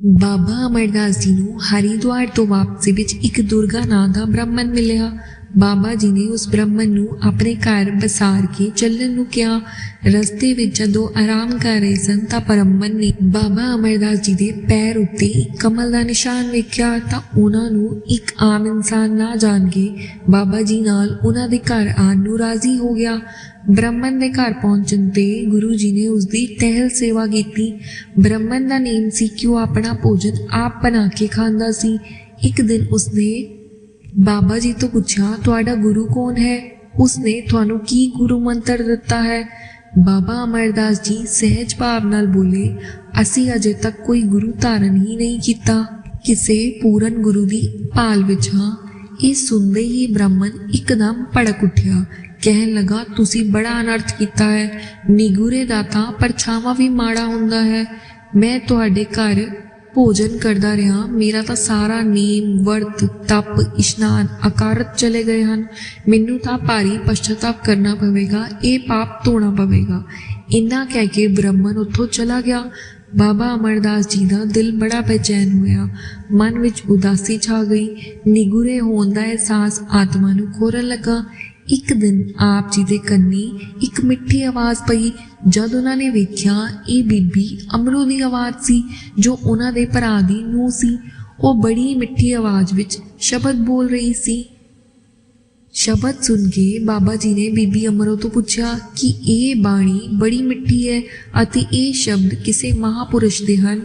ਬਾਬਾ ਅਮਰਦਾਸ ਜੀ ਨੂੰ ਹਰਿਦੁਆਰ ਤੋਂ ਵਾਪਸੀ ਵਿੱਚ ਇੱਕ ਦੁਰਗਾ ਨਾਂ ਦਾ ਬ੍ਰਾਹਮਣ ਮਿਲਿਆ। ਬਾਬਾ ਜੀ ਨੇ ਉਸ ਬ੍ਰਾਹਮਣ ਨੂੰ ਆਪਣੇ ਘਰ ਬਸਾਰ ਕੇ ਚੱਲਣ ਨੂੰ ਕਿਹਾ। ਰਸਤੇ ਵਿੱਚ ਜਦੋਂ ਆਰਾਮ ਕਰ ਰਹੇ ਸਨ ਤਾਂ ਬ੍ਰਾਹਮਣ ਨੇ ਬਾਬਾ ਅਮਰਦਾਸ ਜੀ ਦੇ ਪੈਰ ਉੱਤੇ ਕਮਲ ਦਾ ਨਿਸ਼ਾਨ ਵੇਖਿਆ ਤਾਂ ਉਹਨਾਂ ਨੂੰ ਇੱਕ ਆਮ ਇਨਸਾਨ ਨਾ ਜਾਣ ਕੇ ਬਾਬਾ ਜੀ ਨਾਲ ਉਹਨਾਂ ਦੇ ਘਰ ਆਉਣ ਨੂੰ ਰਾਜ਼ੀ ਹੋ ਗਿਆ। ਬ੍ਰਾਹਮਣ ਦੇ ਘਰ ਪਹੁੰਚਣ ਤੇ ਗੁਰੂ ਜੀ ਨੇ ਉਸ ਦੀ ਟਹਿਲ ਸੇਵਾ ਕੀਤੀ। ਬ੍ਰਾਹਮਣ ਦਾ ਨੇਮ ਸੀ ਕਿ ਉਹ ਆਪਣਾ ਭੋਜਨ ਆਪ ਬਣਾ ਕੇ ਖਾਂਦਾ ਸੀ। ਇੱਕ ਦਿਨ ਉਸਨੇ ਬਾਬਾ ਜੀ ਤੋਂ ਪੁੱਛਿਆ ਤੁਹਾਡਾ ਗੁਰੂ ਕੌਣ ਹੈ? ਉਸਨੇ ਤੁਹਾਨੂੰ ਕੀ ਗੁਰੂ ਮੰਤਰ ਦਿੱਤਾ ਹੈ? ਬਾਬਾ ਅਮਰਦਾਸ ਜੀ ਸਹਿਜ ਭਾਵ ਨਾਲ ਬੋਲੇ, ਅਸੀਂ ਅਜੇ ਤੱਕ ਕੋਈ ਗੁਰੂ ਧਾਰਨ ਹੀ ਨਹੀਂ ਕੀਤਾ। ਕਿਸੇ ਪੂਰਨ ਗੁਰੂ ਦੀ ਭਾਲ ਵਿੱਚ ਹਾਂ। ਇਹ ਸੁਣਦੇ ਹੀ ਬ੍ਰਾਹਮਣ ਇੱਕਦਮ ਭੜਕ ਉੱਠਿਆ। ਕਹਿਣ ਲਗਾ, ਤੁਸੀਂ ਬੜਾ ਅਨਰਥ ਕੀਤਾ ਹੈ। ਨਿਗੂਰੇ ਦਾ ਤਾਂ ਪਰਛਾਵਾਂ ਵੀ ਮਾੜਾ ਹੁੰਦਾ ਹੈ। ਮੈਂ ਤੁਹਾਡੇ ਘਰ ਭੋਜਨ ਕਰਦਾ ਰਿਹਾ, ਮੇਰਾ ਤਾਂ ਸਾਰਾ ਨੇਮ, ਵਰਤ, ਤਪ, ਇਸ਼ਨਾਨ ਅਕਾਰਤ ਚਲੇ ਗਏ ਹਨ। ਮੈਨੂੰ ਤਾਂ ਭਾਰੀ ਪਛਤਾਪ ਕਰਨਾ ਪਵੇਗਾ, ਇਹ ਪਾਪ ਧੋਣਾ ਪਵੇਗਾ। ਇੰਨਾ ਕਹਿ ਕੇ ਬ੍ਰਾਹਮਣ ਉੱਥੋਂ ਚਲਾ ਗਿਆ। ਬਾਬਾ ਅਮਰਦਾਸ ਜੀ ਦਾ ਦਿਲ ਬੜਾ ਬੇਚੈਨ ਹੋਇਆ। ਮਨ ਵਿੱਚ ਉਦਾਸੀ ਛਾ ਗਈ। ਨਿਗੁਰੇ ਹੋਣ ਦਾ ਅਹਿਸਾਸ ਆਤਮਾ ਨੂੰ ਖੋਰਨ ਲੱਗਾ। ਇੱਕ ਦਿਨ ਆਪ ਜੀ ਦੇ ਕੰਨੀ ਇੱਕ ਮਿੱਠੀ ਆਵਾਜ਼ ਪਈ। ਜਦ ਉਹਨਾਂ ਨੇ ਵੇਖਿਆ, ਇਹ ਬੀਬੀ ਅਮਰੋ ਦੀ ਆਵਾਜ਼ ਸੀ, ਜੋ ਉਹਨਾਂ ਦੇ ਭਰਾ ਦੀ ਨੂੰਹ ਸੀ। ਉਹ ਬੜੀ ਮਿੱਠੀ ਆਵਾਜ਼ ਵਿੱਚ ਸ਼ਬਦ ਬੋਲ ਰਹੀ ਸੀ। ਸ਼ਬਦ ਸੁਣ ਕੇ ਬਾਬਾ ਜੀ ਨੇ ਬੀਬੀ ਅਮਰੋ ਤੋਂ ਪੁੱਛਿਆ ਕਿ ਇਹ ਬਾਣੀ ਬੜੀ ਮਿੱਠੀ ਹੈ ਅਤੇ ਇਹ ਸ਼ਬਦ ਕਿਸੇ ਮਹਾਪੁਰਸ਼ ਦੇ ਹਨ।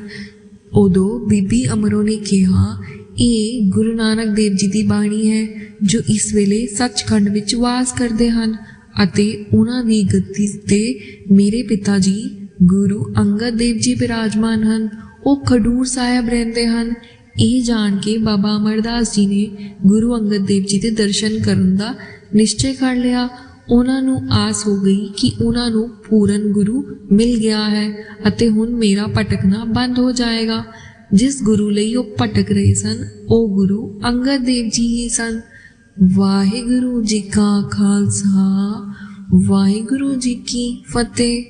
ਉਦੋਂ ਬੀਬੀ ਅਮਰੋ ਨੇ ਕਿਹਾ ਇਹ ਗੁਰੂ ਨਾਨਕ ਦੇਵ ਜੀ ਦੀ ਬਾਣੀ ਹੈ, ਜੋ ਇਸ ਵੇਲੇ ਸੱਚਖੰਡ ਵਿੱਚ ਵਾਸ ਕਰਦੇ ਹਨ ਅਤੇ ਉਹਨਾਂ ਦੀ ਗੱਦੀ ਤੇ ਮੇਰੇ ਪਿਤਾ ਜੀ ਗੁਰੂ ਅੰਗਦ ਦੇਵ ਜੀ ਬਿਰਾਜਮਾਨ ਹਨ। ਉਹ ਖਡੂਰ ਸਾਹਿਬ ਰਹਿੰਦੇ ਹਨ। ਇਹ ਜਾਣ ਕੇ ਬਾਬਾ ਅਮਰਦਾਸ ਜੀ ਨੇ ਗੁਰੂ ਅੰਗਦ ਦੇਵ ਜੀ ਦੇ ਦਰਸ਼ਨ ਕਰਨ ਦਾ ਨਿਸ਼ਚੈ ਕਰ ਲਿਆ। ਉਹਨਾਂ ਨੂੰ ਆਸ ਹੋ ਗਈ ਕਿ ਉਹਨਾਂ ਨੂੰ ਪੂਰਨ ਗੁਰੂ ਮਿਲ ਗਿਆ ਹੈ ਅਤੇ ਹੁਣ ਮੇਰਾ ਭਟਕਣਾ ਬੰਦ ਹੋ ਜਾਏਗਾ। ਜਿਸ ਗੁਰੂ ਲਈ ਉਹ ਭਟਕ ਰਹੇ ਸਨ, ਉਹ ਗੁਰੂ ਅੰਗਦ ਦੇਵ ਜੀ ਹੀ ਸਨ। ਵਾਹਿਗੁਰੂ ਜੀ ਕਾ ਖਾਲਸਾ, ਵਾਹਿਗੁਰੂ ਜੀ ਕੀ ਫਤਿਹ।